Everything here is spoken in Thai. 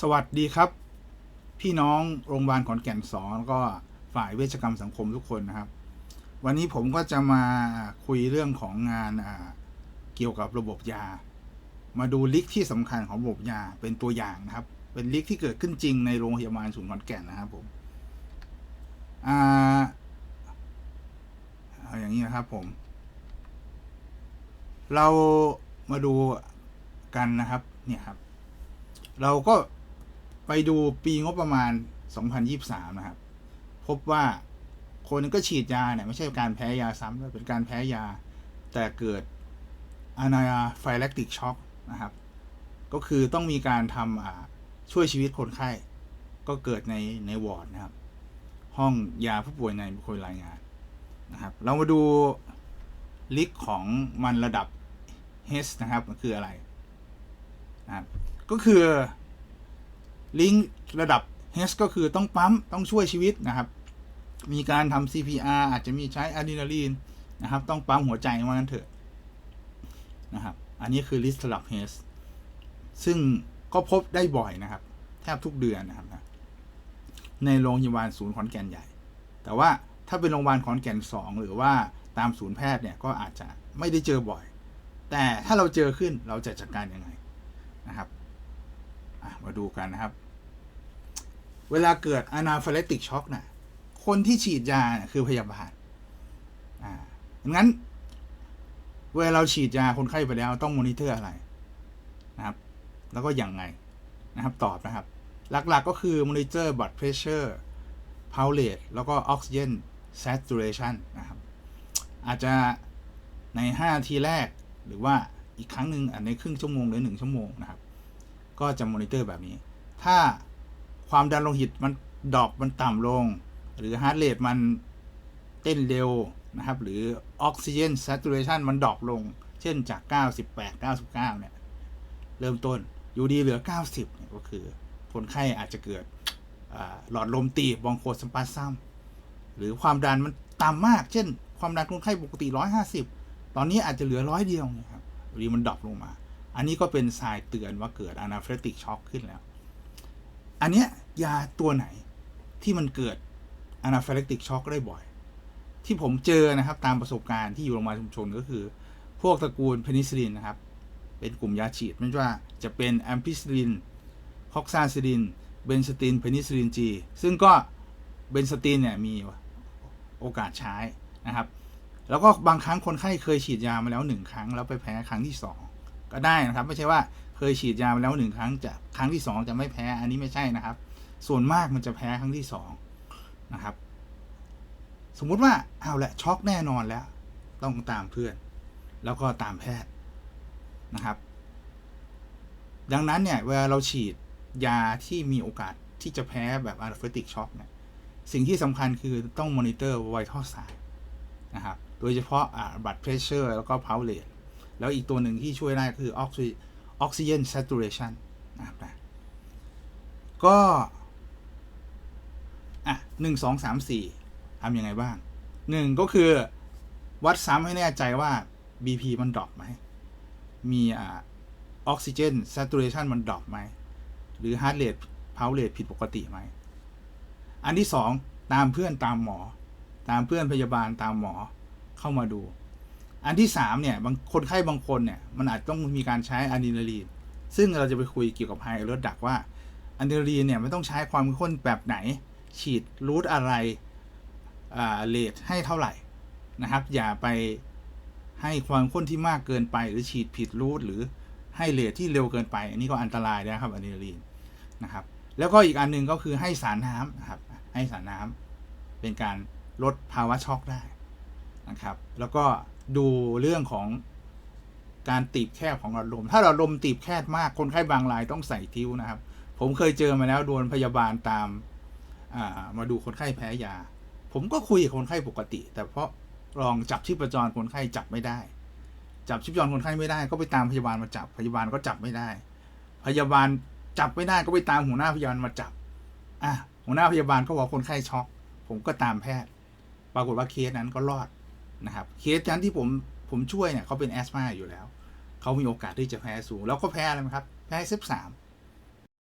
สวัสดีครับ พี่น้องโรงพยาบาลขอนแก่นสองแล้วก็ฝ่ายเวชกรรมสังคมทุกคนนะครับ วันนี้ผมก็จะมาคุยเรื่องของงานเกี่ยวกับระบบยา มาดูลิกที่สำคัญของระบบยาเป็นตัวอย่างนะครับ เป็นลิกที่เกิดขึ้นจริงในโรงพยาบาลศูนย์ขอนแก่นนะครับผมอ่าเอาอย่างนี้นะครับผม เรามาดูกันนะครับ เนี่ยครับ เราก็ ไปดูปีงบประมาณ 2023 นะครับ พบว่าคนก็ฉีดยาเนี่ยไม่ใช่การแพ้ยาซ้ำด้วเป็นการแพ้ยา แต่เกิดอานาไฟแลคติกช็อกนะครับ ก็คือต้องมีการทำช่วยชีวิตคนไข้ ก็เกิดในในวอร์ดนะครับ ห้องยาผู้ป่วยในคคลรายงานนะครับ เรามาดูลิกของมันระดับ H นะครับ มันคืออะไรนะครับก็คือ ลิงก์ระดับ H ก็คือต้องปั๊มต้องช่วยชีวิตนะครับ มีการทำ CPR อาจจะมีใช้อะดรีนาลีนนะครับ ต้องปั๊มหัวใจว่างั้นเถอะนะครับ อันนี้คือลิสต์ระดับ H ซึ่งก็พบได้บ่อยนะครับ แทบทุกเดือนนะครับนะในโรงพยาบาลศูนย์ขอนแก่นใหญ่ แต่ว่าถ้าเป็นโรงพยาบาลขอนแก่นสองหรือว่าตามศูนย์แพทย์เนี่ยก็อาจจะไม่ได้เจอบ่อย แต่ถ้าเราเจอขึ้นเราจะจัดการยังไงนะครับมาดูกันนะครับ เวลาเกิดอนาฟ y ลติกช็อกน่ะ คนที่ฉีดยาคือพยาบาล อ่างั้น เวลาเราฉีดยาคนไข้ไปแล้วต้องมอนิเตอร์อะไรนะครับ แล้วก็อย่างไงนะครับ ตอบนะครับ หลักๆก็คือมอนิเตอร์ blood pressure pulse rate แล้วก็ oxygen saturation นนะครับ อาจจะใน5นาทีแรกหรือว่าอีกครั้งหนึ่งในครึ่งชั่วโมงหรือหนึ่งชั่วโมงนะครับ ก็จะมอนิเตอร์แบบนี้ ถ้า ความดันโลหิตมันดรอปมันต่ำลง หรือฮาร์ดเรทมันเต้นเร็วนะครับ หรือออกซิเจน s a t u r a t i o n มันดรอปลง เช่นจาก 98 99 เนี่ย เริ่มต้นอยู่ดีเหลือ 90เนี่ยก็คือ คนไข้อาจจะเกิดหลอดลมตีบบองโคสปาซัมหรือความดันมันต่ำมาก เช่น ความดันคนไข้ปกติ 150 ตอนนี้อาจจะเหลือร้อยเดียวนะครับหรือมันดรอปลงมา อันนี้ก็เป็นสายเตือนว่าเกิดอนาฟ y ติกช็อกขึ้นแล้ว อันเนี้ยยาตัวไหนที่มันเกิดอนาฟ y ติกช็อกได้บ่อย ที่ผมเจอนะครับตามประสบการณ์ที่อยู่โรงพยาบาลชุมชนก็คือ พวกตระกูลเพนิซิลินนะครับ เป็นกลุ่มยาฉีดไม่ว่าจะเป็นแอมพิซิลินฮอกซาซิลิน เบนสตินเพนิซิลินจีซึ่งก็เบนสตินเนี่ยมีโอกาสใช้นะครับ แล้วก็บางครั้งคนไข้เคยฉีดยามาแล้วหนึ่งครั้ง แล้วไปแพ้ครั้งที่สองก็ได้นะครับ ไม่ใช่ว่า เคยฉีดยามาแล้วหนึ่งครั้งจะครั้งที่สองจะไม่แพ้อันนี้ไม่ใช่นะครับ ส่วนมากมันจะแพ้ครั้งที่สองนะครับ สมมุติว่าเอาละช็อกแน่นอนแล้ว ต้องตามเพื่อน แล้วก็ตามแพทย์นะครับ ดังนั้นเนี่ยเวลาเราฉีดยาที่มีโอกาสที่จะแพ้แบบอะนาฟติกช็อกเนี่ยสิ่งที่สำคัญคือต้องมอนิเตอร์ไวท์ท่อสายนะครับ โดยเฉพาะบัตรเพรสเชอร์แล้วก็พาวเลตแล้วอีกตัวหนึ่งที่ช่วยได้คือออกซิ ออกซิเจน saturation นะครับนะก็อะหนึ่งสองสามสี่ทำยังไงบ้างหนึ่งก็คือวัดซ้ำให้แน่ใจว่า BP มันดรอปไหม มีอ่าออกซิเจน saturation มันดรอปไหม หรือ heart rate pulse rate ผิดปกติไหม อันที่สองตามเพื่อนตามหมอ ตามเพื่อนพยาบาลตามหมอเข้ามาดู อันที่สามเนี่ยบางคนไข้บางคนเนี่ยมันอาจต้องมีการใช้อะดรีนาลีนซึ่งเราจะไปคุยเกี่ยวกับไฮเออร์ดักว่าอะดรีนาลีนเนี่ยไม่ต้องใช้ความเข้มข้นแบบไหน ฉีดรูทอะไรอ่าเลทให้เท่าไหร่นะครับ อย่าไปให้ความข้นที่มากเกินไป หรือฉีดผิดรูทหรือให้เลทที่เร็วเกินไป อันนี้ก็อันตรายนะครับอะดรีนาลีนนะครับ แล้วก็อีกอันหนึ่งก็คือให้สารน้ำนะครับให้สารน้ำเป็นการลดภาวะช็อกได้ นะครับ แล้วก็ดูเรื่องของการตีบแคบของหลอดลม ถ้าหลอดลมตีบแคบมากคนไข้บางรายต้องใส่ทิ้วนะครับ ผมเคยเจอมาแล้วโดนพยาบาลตามมาดูคนไข้แพ้ยา ผมก็คุยกับคนไข้ปกติ แต่เพราะลองจับชีพจรคนไข้จับไม่ได้ จับชีพจรคนไข้ไม่ได้ ก็ไปตามพยาบาลมาจับ พยาบาลก็จับไม่ได้ พยาบาลจับไม่ได้ก็ไปตามหัวหน้าพยาบาลมาจับอะหัวหน้าพยาบาลก็บอกคนไข้ช็อก ผมก็ตามแพทย์ ปรากฏว่าเคสนั้นก็รอด นะครับเคสนั้นที่ผมผมช่วยเนี่ยเขาเป็นแอสมาอยู่แล้ว เขามีโอกาสที่จะแพ้สูง แล้วก็แพ้อะไรครับ แพ้เซฟสาม